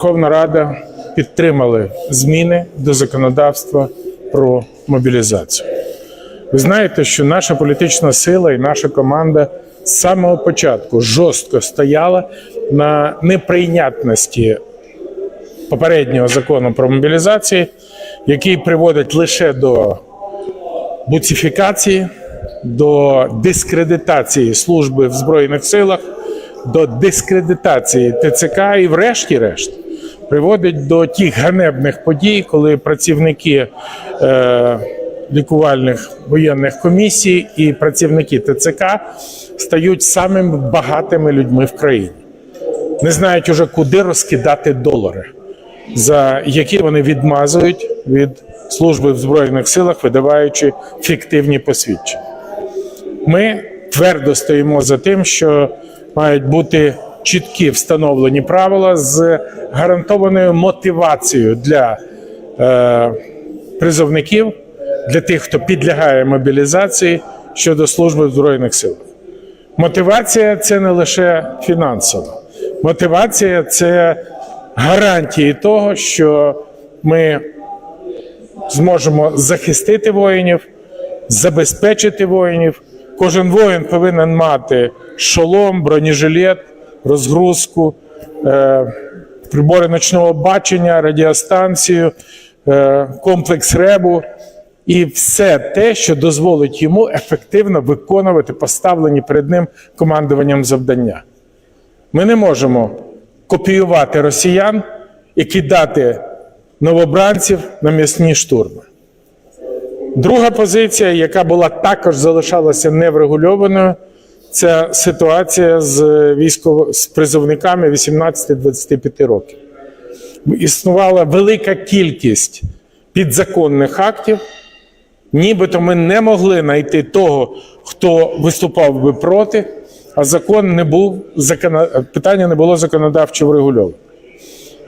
Верховна Рада підтримали зміни до законодавства про мобілізацію. Ви знаєте, що наша політична сила і наша команда з самого початку жорстко стояла на неприйнятності попереднього закону про мобілізацію, який приводить лише до буцифікації, до дискредитації служби в Збройних силах, до дискредитації ТЦК і, врешті-решт, приводить до тих ганебних подій, коли працівники е, лікувальних воєнних комісій і працівники ТЦК стають самими багатими людьми в країні. Не знають уже, куди розкидати долари, за які вони відмазують від служби в Збройних силах, видаваючи фіктивні посвідчення. Ми твердо стоїмо за тим, що мають бути чіткі встановлені правила з гарантованою мотивацією для е, призовників, для тих, хто підлягає мобілізації щодо служби Збройних силах. Мотивація це не лише фінансово. Мотивація це гарантії того, що ми зможемо захистити воїнів, забезпечити воїнів. Кожен воїн повинен мати шолом, бронежилет, розгрузку, е, прибори ночного бачення, радіостанцію, е, комплекс ребу і все те, що дозволить йому ефективно виконувати поставлені перед ним командуванням завдання. Ми не можемо копіювати росіян і кидати новобранців на м'ясні штурми. Друга позиція, яка була також залишалася неврегульованою, це ситуація з військово з призовниками 18-25 років. Існувала велика кількість підзаконних актів, нібито ми не могли знайти того, хто виступав би проти, а закон не був питання не було законодавчо врегульоване.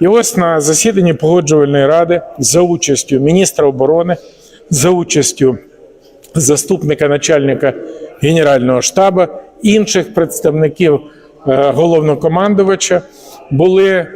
І ось на засіданні погоджувальної ради за участю міністра оборони, за участю заступника начальника Генерального штабу, інших представників е, головнокомандувача були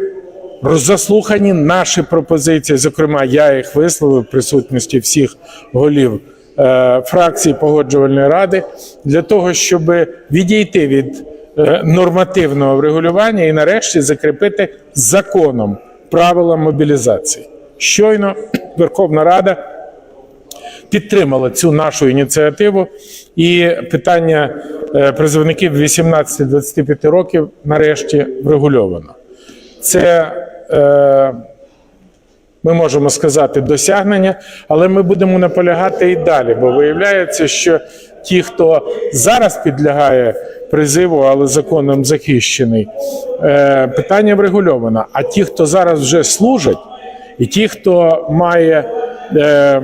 заслухані наші пропозиції. Зокрема, я їх висловив в присутності всіх голів е, фракцій погоджувальної ради для того, щоб відійти від е, нормативного врегулювання і нарешті закріпити законом правила мобілізації. Щойно Верховна Рада підтримала цю нашу ініціативу, і питання е, призовників 18-25 років нарешті врегульовано. Це е, ми можемо сказати досягнення, але ми будемо наполягати і далі, бо виявляється, що ті, хто зараз підлягає призиву, але законом захищений, е, питання врегульовано. А ті, хто зараз вже служать, і ті, хто має е,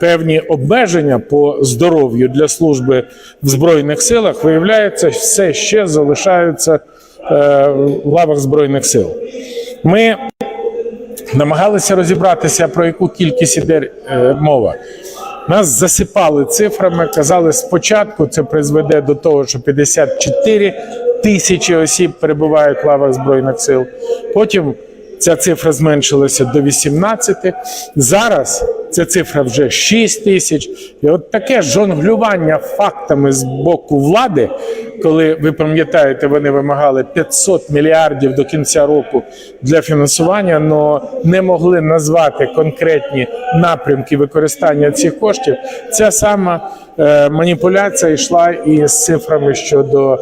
певні обмеження по здоров'ю для служби в Збройних силах, виявляється, все ще залишаються е, в лавах Збройних сил. Ми намагалися розібратися, про яку кількість іде е, мова. Нас засипали цифрами, казали, спочатку це призведе до того, що 54 тисячі осіб перебувають в лавах Збройних сил. Потім ця цифра зменшилася до 18. Зараз ця цифра вже 6 тисяч. І от таке жонглювання фактами з боку влади, коли ви пам'ятаєте, вони вимагали 500 мільярдів до кінця року для фінансування, але не могли назвати конкретні напрямки використання цих коштів. Ця сама е, маніпуляція йшла і з цифрами щодо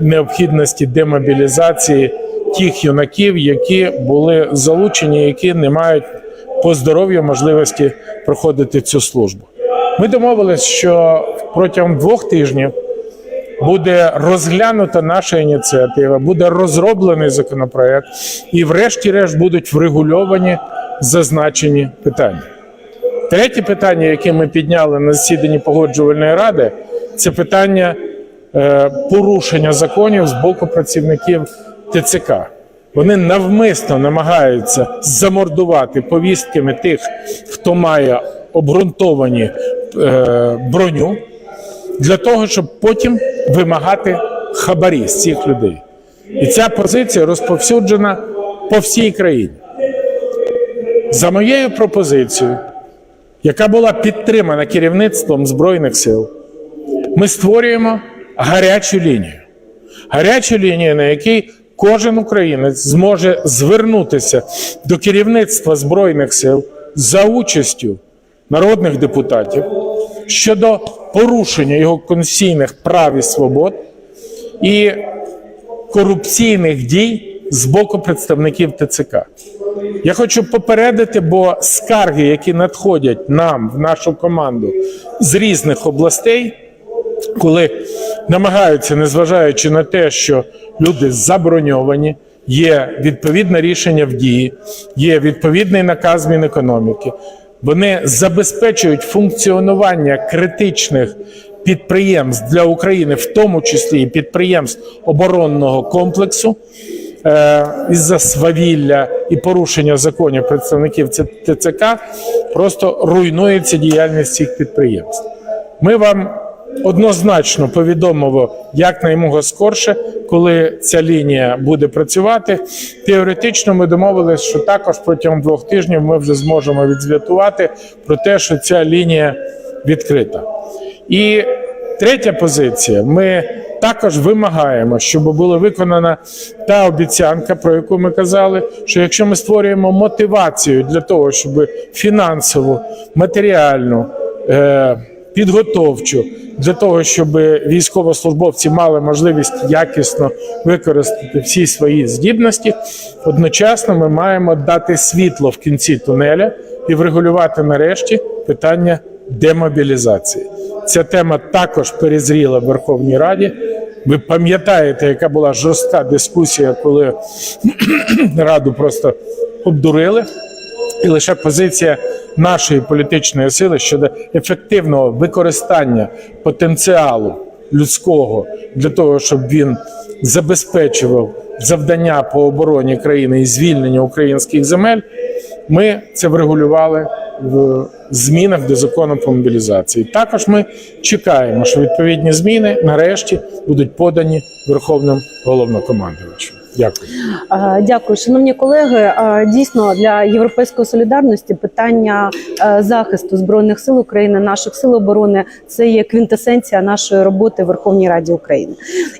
необхідності демобілізації тих юнаків, які були залучені, які не мають по здоров'ю можливості проходити цю службу. Ми домовились, що протягом двох тижнів буде розглянута наша ініціатива, буде розроблений законопроект, і, врешті-решт, будуть врегульовані зазначені питання. Третє питання, яке ми підняли на засіданні погоджувальної ради, це питання е, порушення законів з боку працівників ТЦК. Вони навмисно намагаються замордувати повістками тих, хто має обґрунтовані е, броню, для того, щоб потім вимагати хабарі з цих людей. І ця позиція розповсюджена по всій країні. За моєю пропозицією, яка була підтримана керівництвом Збройних сил, ми створюємо гарячу лінію. Гарячу лінію, на якій кожен українець зможе звернутися до керівництва Збройних сил за участю народних депутатів щодо порушення його конституційних прав і свобод і корупційних дій з боку представників ТЦК. Я хочу попередити, бо скарги, які надходять нам в нашу команду з різних областей, коли намагаються, незважаючи на те, що люди заброньовані, є відповідне рішення в дії, є відповідний наказ Мінекономіки, вони забезпечують функціонування критичних підприємств для України, в тому числі і підприємств оборонного комплексу. Е, із-за свавілля і порушення законів представників ТЦК просто руйнується діяльність цих підприємств. Ми вам однозначно повідомимо якнаймога скорше, коли ця лінія буде працювати. Теоретично ми домовилися, що також протягом двох тижнів ми вже зможемо відзвітувати про те, що ця лінія відкрита. І третя позиція. Ми також вимагаємо, щоб була виконана та обіцянка, про яку ми казали, що якщо ми створюємо мотивацію для того, щоб фінансово, матеріально, е, підготовчу, для того, щоб військовослужбовці мали можливість якісно використати всі свої здібності, одночасно ми маємо дати світло в кінці тунеля і врегулювати нарешті питання демобілізації. Ця тема також перезріла в Верховній Раді. Ви пам'ятаєте, яка була жорстка дискусія, коли Раду просто обдурили, і лише позиція нашої політичної сили щодо ефективного використання потенціалу людського для того, щоб він забезпечував завдання по обороні країни і звільнення українських земель. Ми це врегулювали в змінах до закону про мобілізації. Також ми чекаємо, що відповідні зміни нарешті будуть подані Верховним головнокомандувачем. Дякую. Е, Дякую, шановні колеги. Е, Дійсно, для європейської солідарності питання е, захисту збройних сил України, наших сил оборони це є квінтесенція нашої роботи в Верховній Раді України.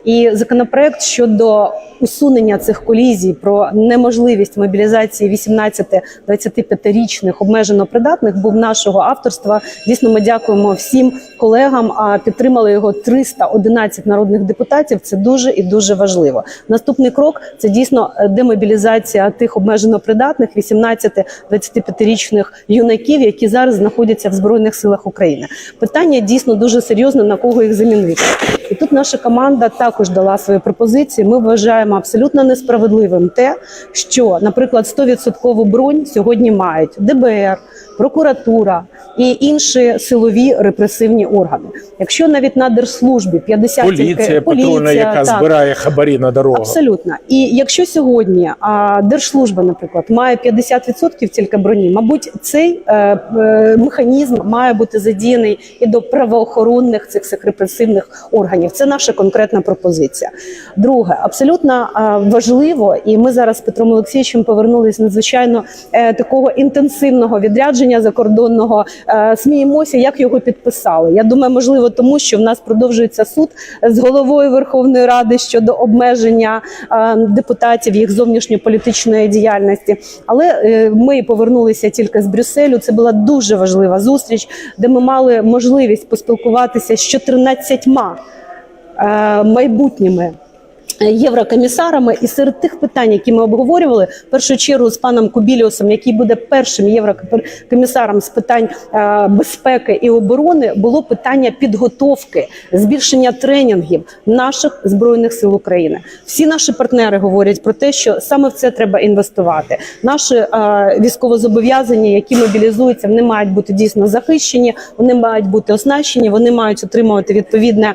І законопроект щодо усунення цих колізій про неможливість мобілізації 18-25-річних обмежено придатних був нашого авторства. Дійсно, ми дякуємо всім колегам. А підтримали його 311 народних депутатів. Це дуже і дуже важливо. Наступний крок це дійсно е, демобілізація тих обмежено придатних 18-25-річних юнаків, які зараз знаходяться в збройних силах України. Питання дійсно дуже серйозне на кого їх замінити. І тут наша команда також дала свої пропозиції. Ми вважаємо абсолютно несправедливим те, що, наприклад, 100% бронь сьогодні мають ДБР, прокуратура і інші силові репресивні органи. Якщо навіть на держслужбі 50 Поліція тільки патрульна, яка так, збирає хабарі на дорогах. Абсолютно. І якщо сьогодні а, держслужба, наприклад, має 50% тільки броні, мабуть, цей е, е, механізм має бути задіяний і до правоохоронних цих цих репресивних органів. Це наша конкретна пропозиція. Друге, абсолютно а, важливо, і ми зараз з Петром Олексійовичем повернулись надзвичайно е, такого інтенсивного відрядження закордонного. Е, сміємося, як його підписали. Я думаю, можливо, тому що в нас продовжується суд з головою Верховної Ради щодо обмеження е, депутатів їх зовнішньополітичної діяльності. Але е, ми повернулися тільки з Брюсселю. Це була дуже важлива зустріч, де ми мали можливість поспілкуватися з 14 е, майбутніми. Єврокомісарами, і серед тих питань, які ми обговорювали, в першу чергу з паном Кубіліусом, який буде першим єврокомісаром з питань е, безпеки і оборони, було питання підготовки, збільшення тренінгів наших збройних сил України. Всі наші партнери говорять про те, що саме в це треба інвестувати. Наші е, військовозобов'язані, які мобілізуються, вони мають бути дійсно захищені, вони мають бути оснащені, вони мають отримувати відповідне е,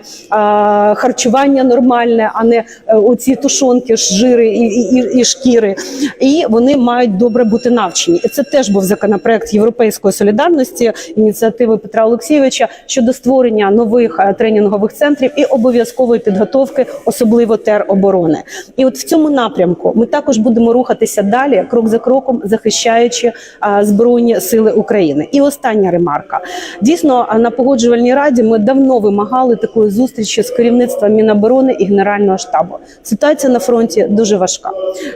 харчування нормальне, а не е, оці тушонки, жири і, і, і шкіри, і вони мають добре бути навчені. І це теж був законопроект Європейської солідарності ініціативи Петра Олексійовича щодо створення нових е, тренінгових центрів і обов'язкової підготовки, особливо тероборони. І от в цьому напрямку ми також будемо рухатися далі, крок за кроком, захищаючи а, збройні сили України. І остання ремарка. Дійсно, на погоджувальній раді ми давно вимагали такої зустрічі з керівництвом Міноборони і Генерального штабу. Ситуація на фронті дуже важка.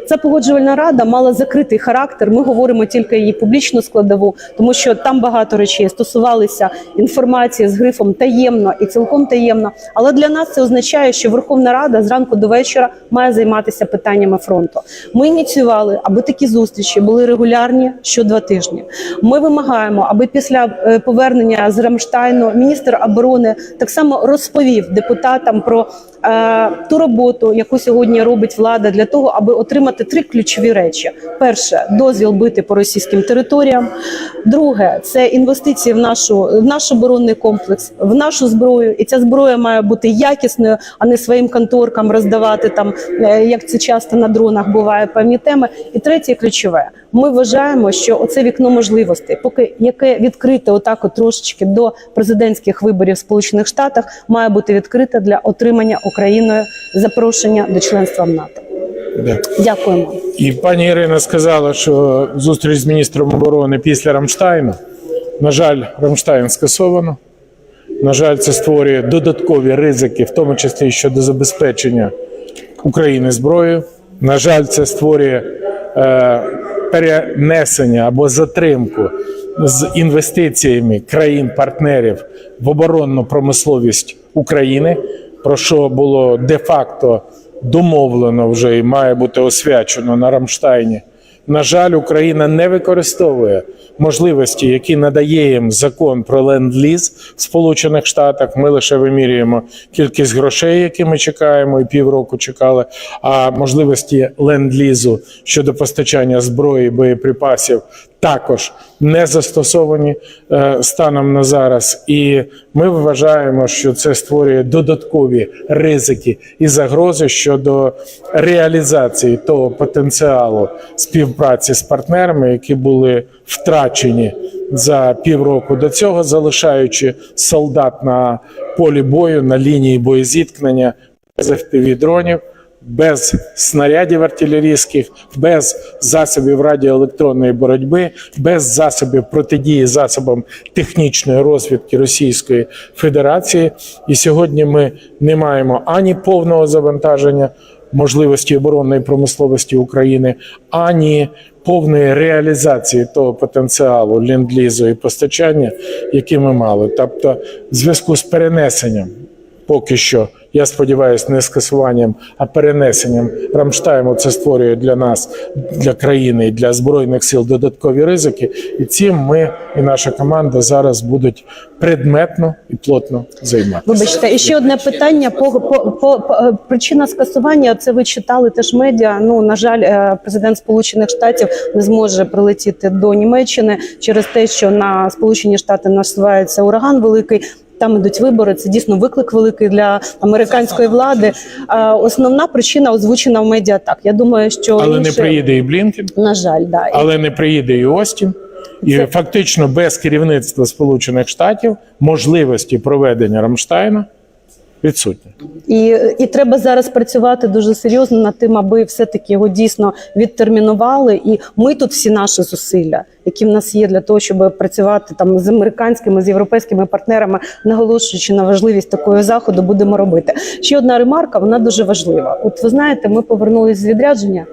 Ця погоджувальна рада мала закритий характер. Ми говоримо тільки її публічну складову, тому що там багато речей стосувалися інформації з грифом таємно і цілком таємно. Але для нас це означає, що Верховна Рада зранку до вечора має займатися питаннями фронту. Ми ініціювали, аби такі зустрічі були регулярні що два тижні. Ми вимагаємо, аби після е, повернення з Рамштайну міністр оборони так само розповів депутатам про е, ту роботу, яку сьогодні робить влада для того, аби отримати три ключові речі: перше дозвіл бити по російським територіям. Друге це інвестиції в нашу в наш оборонний комплекс, в нашу зброю. І ця зброя має бути якісною, а не своїм конторкам роздавати там, е, як це часто на дронах буває певні теми. І третє ключове. Ми вважаємо, що оце вікно можливостей, поки яке відкрите отак, от трошечки до президентських виборів в Сполучених Штатах, має бути відкрите для отримання Україною запрошення до членства в НАТО. Дякуємо. І пані Ірина сказала, що зустріч з міністром оборони після Рамштайну. На жаль, Рамштайн скасовано. На жаль, це створює додаткові ризики, в тому числі щодо забезпечення України зброєю. На жаль, це створює е, перенесення або затримку з інвестиціями країн-партнерів в оборонну промисловість України, про що було де-факто домовлено вже і має бути освячено на Рамштайні. На жаль, Україна не використовує можливості, які надає їм закон про ленд-ліз в Сполучених Штатах. Ми лише вимірюємо кількість грошей, які ми чекаємо, і півроку чекали. А можливості ленд-лізу щодо постачання зброї, боєприпасів також не застосовані е, станом на зараз. І ми вважаємо, що це створює додаткові ризики і загрози щодо реалізації того потенціалу співпраці з партнерами, які були втрачені за півроку до цього, залишаючи солдат на полі бою на лінії боєзіткнення без FPV дронів. Без снарядів артилерійських, без засобів радіоелектронної боротьби, без засобів протидії засобам технічної розвідки Російської Федерації. І сьогодні ми не маємо ані повного завантаження можливості оборонної промисловості України, ані повної реалізації того потенціалу ленд-лізу і постачання, який ми мали. Тобто, в зв'язку з перенесенням поки що. Я сподіваюся, не скасуванням, а перенесенням Рамштайму це створює для нас, для країни і для збройних сил додаткові ризики. І цим ми і наша команда зараз будуть предметно і плотно займатися. Вибачте, і ще одне питання по, по, по, по е, причина скасування. Це ви читали теж медіа. Ну на жаль, е, президент Сполучених Штатів не зможе прилетіти до Німеччини через те, що на Сполучені Штати насувається ураган великий. Там ідуть вибори. Це дійсно виклик великий для американської влади. Основна причина озвучена в медіа так. Я думаю, що Але не приїде і Блінкен, на жаль, да І- але не приїде і Остін. І Це- фактично без керівництва Сполучених Штатів можливості проведення Рамштайна відсутні. І, і треба зараз працювати дуже серйозно над тим, аби все-таки його дійсно відтермінували. І ми тут всі наші зусилля, які в нас є для того, щоб працювати там з американськими, з європейськими партнерами, наголошуючи на важливість такого заходу, будемо робити. Ще одна ремарка, вона дуже важлива. От ви знаєте, ми повернулись з відрядження,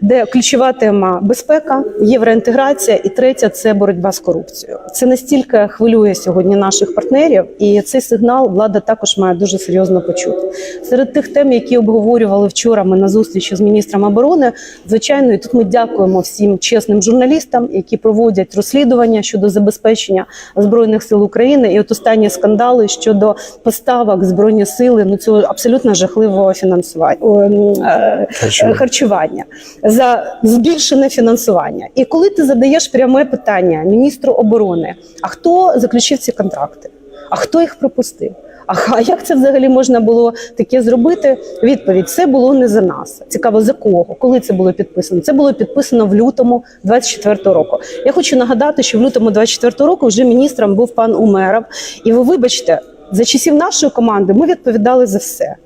де ключова тема безпека, євроінтеграція, і третя це боротьба з корупцією. Це настільки хвилює сьогодні наших партнерів, і цей сигнал влада також має дуже серйозно почути. Серед тих тем, які обговорювали вчора, ми на зустрічі з міністром оборони. Звичайно, і тут ми дякуємо всім чесним журналістам, які проводять розслідування щодо забезпечення збройних сил України. І от останні скандали щодо поставок збройні сили ну цього абсолютно жахливого фінансування е, харчування за збільшене фінансування. І коли ти задаєш пряме питання міністру оборони: а хто заключив ці контракти? А хто їх пропустив? А ха- як це взагалі можна було таке зробити? Відповідь: це було не за нас. Цікаво, за кого? Коли це було підписано? Це було підписано в лютому 24 року. Я хочу нагадати, що в лютому 24 року вже міністром був пан Умеров. І ви вибачте, за часів нашої команди ми відповідали за все.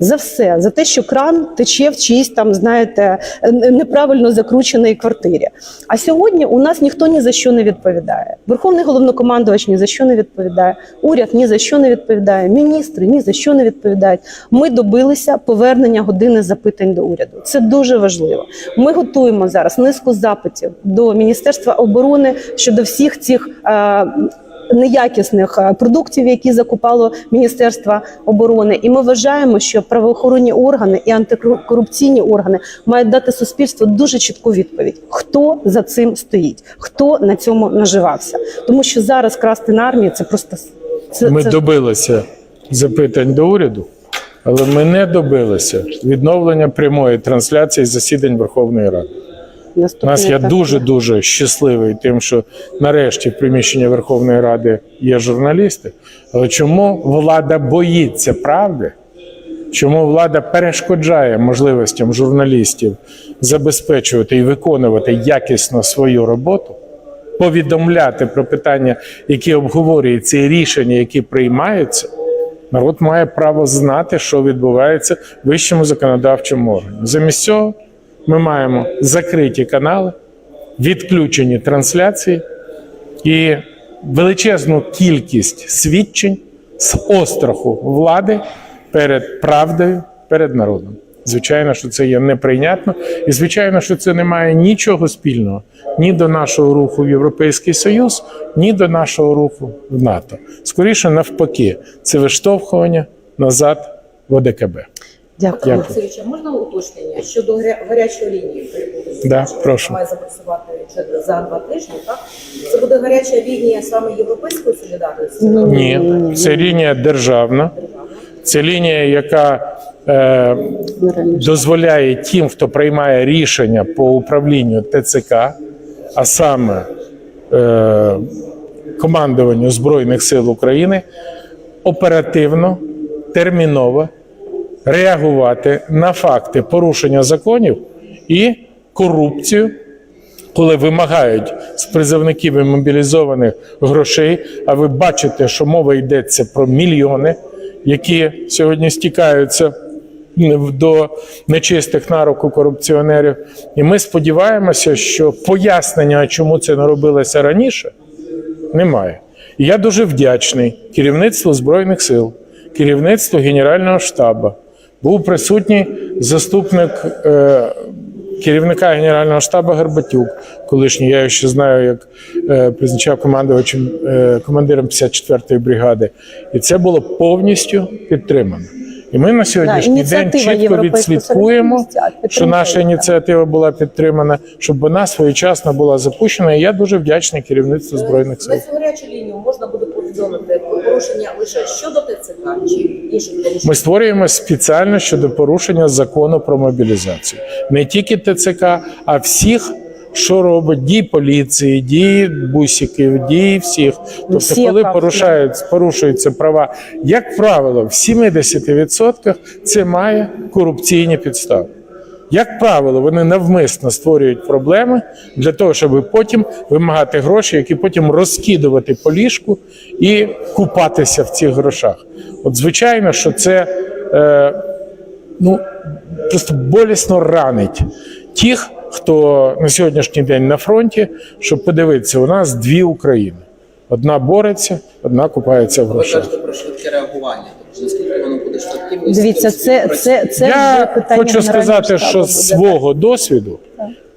За все, за те, що кран тече в чиїсь там, знаєте, неправильно закрученої квартирі. А сьогодні у нас ніхто ні за що не відповідає. Верховний головнокомандувач ні за що не відповідає, уряд ні за що не відповідає, міністри ні за що не відповідають. Ми добилися повернення години запитань до уряду. Це дуже важливо. Ми готуємо зараз низку запитів до Міністерства оборони щодо всіх цих. е, Неякісних е, продуктів, які закупало Міністерство оборони, і ми вважаємо, що правоохоронні органи і антикорупційні органи мають дати суспільству дуже чітку відповідь, хто за цим стоїть, хто на цьому наживався. Тому що зараз красти на армії це просто це, Ми це добилися запитань до уряду, але ми не добилися відновлення прямої трансляції засідань Верховної Ради. У наступний нас я дуже дуже щасливий тим, що нарешті в приміщенні Верховної Ради є журналісти. Але чому влада боїться правди? Чому влада перешкоджає можливостям журналістів забезпечувати і виконувати якісно свою роботу, повідомляти про питання, які обговорюються, і рішення, які приймаються? Народ має право знати, що відбувається в вищому законодавчому органі. Замість цього ми маємо закриті канали, відключені трансляції і величезну кількість свідчень з остраху влади перед правдою, перед народом. Звичайно, що це є неприйнятно, і звичайно, що це не має нічого спільного ні до нашого руху в Європейський Союз, ні до нашого руху в НАТО. Скоріше навпаки, це виштовхування назад в ОДКБ. Дякую. Дякую. Олексійович, можна уточнення щодо гаря- гарячої лінії? Да, прошу. Має запрацювати за два тижні, так? Це буде гаряча лінія саме європейської солідарності? Ні. Ні, це лінія державна, це лінія, яка е, дозволяє тим, хто приймає рішення по управлінню ТЦК, а саме е, командуванню Збройних сил України, оперативно, терміново реагувати на факти порушення законів і корупцію, коли вимагають з призовників і мобілізованих грошей. А ви бачите, що мова йдеться про мільйони, які сьогодні стікаються до нечистих на руку корупціонерів. І ми сподіваємося, що пояснення, чому це не робилося раніше, немає. І я дуже вдячний керівництву Збройних сил, керівництву Генерального штабу. Був присутній заступник е, керівника Генерального штабу Горбатюк, колишній, я його ще знаю, як е, призначав командувачем е, командиром 54-ї бригади. І це було повністю підтримано. І ми на сьогоднішній день чітко відслідкуємо, що наша ініціатива була підтримана, щоб вона своєчасно була запущена. І я дуже вдячний керівництву збройних сил. На цю гарячу лінію можна буде повідомити порушення лише щодо ТЦК чи інших порушень? Ми створюємо спеціально щодо порушення закону про мобілізацію. Не тільки ТЦК, а всіх, що робить дії поліції, дії бусиків, дії всіх. Тобто, Всі коли порушають, порушуються права, як правило, в 70% це має корупційні підстави. Як правило, вони навмисно створюють проблеми для того, щоб потім вимагати гроші, які потім розкидувати по ліжку і купатися в цих грошах. От звичайно, що це е, ну, просто болісно ранить тих, хто на сьогоднішній день на фронті, щоб подивитися, у нас дві України. Одна бореться, одна купається в Ви кажете про швидке реагування. Тобто, наскільки Дивіться, це, це, це Я питання хочу сказати, штабу що з свого досвіду,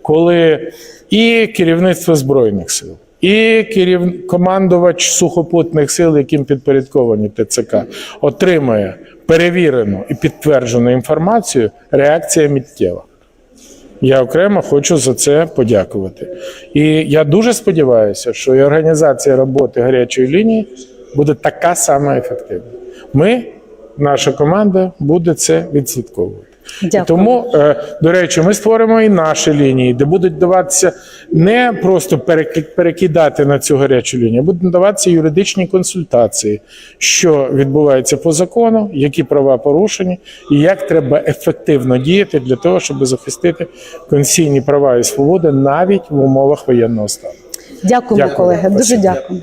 коли і керівництво збройних сил, і керів... командувач сухопутних сил, яким підпорядковані ТЦК, отримає перевірену і підтверджену інформацію, реакція миттєва. Я окремо хочу за це подякувати. І я дуже сподіваюся, що і організація роботи гарячої лінії буде така сама ефективна. Ми, наша команда, буде це відслідковувати. Дякую. Тому, е, до речі, ми створимо і наші лінії, де будуть даватися не просто перек- перекидати на цю гарячу лінію, а будуть надаватися юридичні консультації, що відбувається по закону, які права порушені, і як треба ефективно діяти для того, щоб захистити конституційні права і свободи навіть в умовах воєнного стану. Дякуємо, Дякую. колеги. Дуже дякую.